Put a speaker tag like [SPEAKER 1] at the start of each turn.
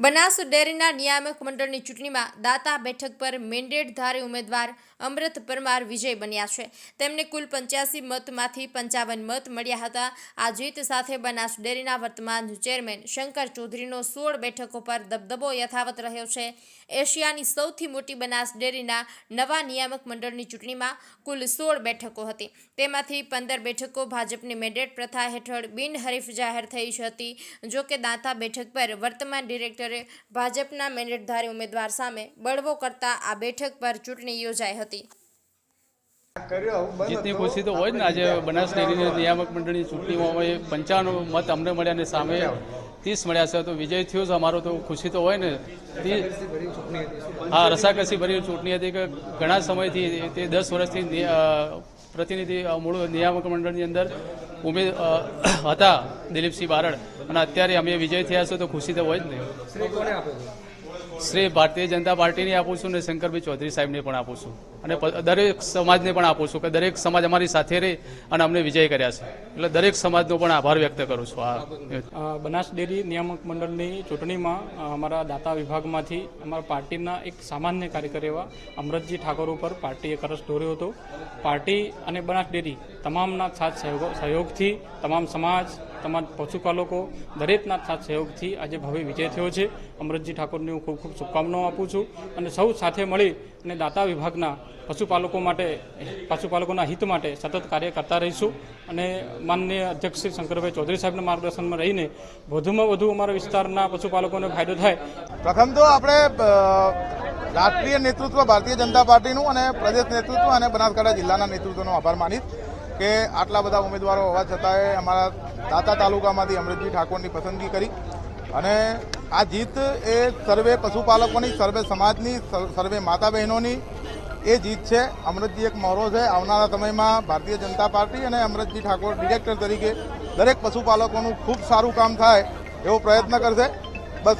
[SPEAKER 1] બનાસ ડેરીના નિયામક મંડળની ચૂંટણીમાં દાતા બેઠક પર મેન્ડેટધારી ઉમેદવાર અમૃત પરમાર વિજય બન્યા છે. તેમને કુલ પંચ્યાસી મતમાંથી પંચાવન મત મળ્યા હતા. આ જીત સાથે બનાસ ડેરીના વર્તમાન ચેરમેન શંકર ચૌધરીનો સોળ બેઠકો પર દબદબો યથાવત રહ્યો છે. એશિયાની સૌથી મોટી બનાસ ડેરીના નવા નિયામક મંડળની ચૂંટણીમાં કુલ સોળ બેઠકો હતી. તેમાંથી પંદર બેઠકો ભાજપની મેન્ડેટ પ્રથા હેઠળ બિનહરીફ જાહેર થઈ હતી. જોકે દાંતા બેઠક પર વર્તમાન ડિરેક્ટરે ભાજપના મેન્ડેટધારી ઉમેદવાર સામે બળવો કરતા આ બેઠક પર ચૂંટણી યોજાઈ હતી.
[SPEAKER 2] જીતની ખુશી તો હોય ને આજે બનાસ ડેરીની નિયામક મંડળની ચૂંટણીમાં અમે પંચાણું મત અમને મળ્યા અને સામે ત્રીસ મળ્યા છે. તો વિજય થયો છે અમારો તો ખુશી તો હોય ને. તી- હા રસાકસી ભરી ચૂંટણી હતી કે ઘણા સમયથી તે દસ વર્ષથી પ્રતિનિધિ મૂળ નિયામક મંડળની અંદર ઉમેદ હતા દિલીપસિંહ બારડ. અને અત્યારે અમે વિજય થયા છે તો ખુશી તો હોય જ ને. શ્રી ભારતીય જનતા પાર્ટીને આપું છું અને શંકરભાઈ ચૌધરી સાહેબને પણ આપું છું. અને દરેક સમાજને પણ આપું છું કે દરેક સમાજ અમારી સાથે રહે અને અમને વિજય કર્યા છે. એટલે દરેક સમાજનો પણ આભાર વ્યક્ત કરું છું. આ
[SPEAKER 3] બનાસ ડેરી નિયામક મંડળની ચૂંટણીમાં અમારા દાતા વિભાગમાંથી અમારા પાર્ટીના એક સામાન્ય કાર્યકર એવા અમરતજી ઠાકોર ઉપર પાર્ટીએ કરસ દોર્યો હતો. પાર્ટી અને બનાસ ડેરી તમામના સાથ સહયોગ, સહયોગથી તમામ સમાજ તમામ પશુપાલકો દરેકના સાથ સહયોગથી આજે ભવ્ય વિજય થયો છે. અમૃતજી ઠાકોરની હું ખૂબ ખૂબ શુભકામનાઓ આપું છું અને સૌ સાથે મળી અને દાતા વિભાગના પશુપાલકો માટે, પશુપાલકોના હિત માટે સતત કાર્ય કરતા રહીશું. અને માનનીય અધ્યક્ષ શ્રી શંકરભાઈ ચૌધરી સાહેબના માર્ગદર્શનમાં રહીને વધુમાં વધુ અમારા વિસ્તારના પશુપાલકોને ફાયદો થાય.
[SPEAKER 4] પ્રથમ તો આપણે રાષ્ટ્રીય નેતૃત્વ ભારતીય જનતા પાર્ટીનું અને પ્રદેશ નેતૃત્વ અને બનાસકાંઠા જિલ્લાના નેતૃત્વનો આભાર માનીશ. કે આટલા બધા ઉમેદવારો હોવા છતાંય અમારા દાતા તાલુકામાંથી અમૃતજી ઠાકોરની પસંદગી કરી. અને આ જીત એ સર્વે પશુપાલકોની, સર્વે સમાજની, સર- સર્વે માતા બહેનોની એ જીત છે. અમૃતજી એક મોરો છે. આવનારા સમયમાં ભારતીય જનતા પાર્ટી અને અમૃતજી ઠાકોર ડિરેક્ટર તરીકે દરેક પશુપાલકોનું ખૂબ સારું કામ થાય એવો પ્રયત્ન કરશે. બસ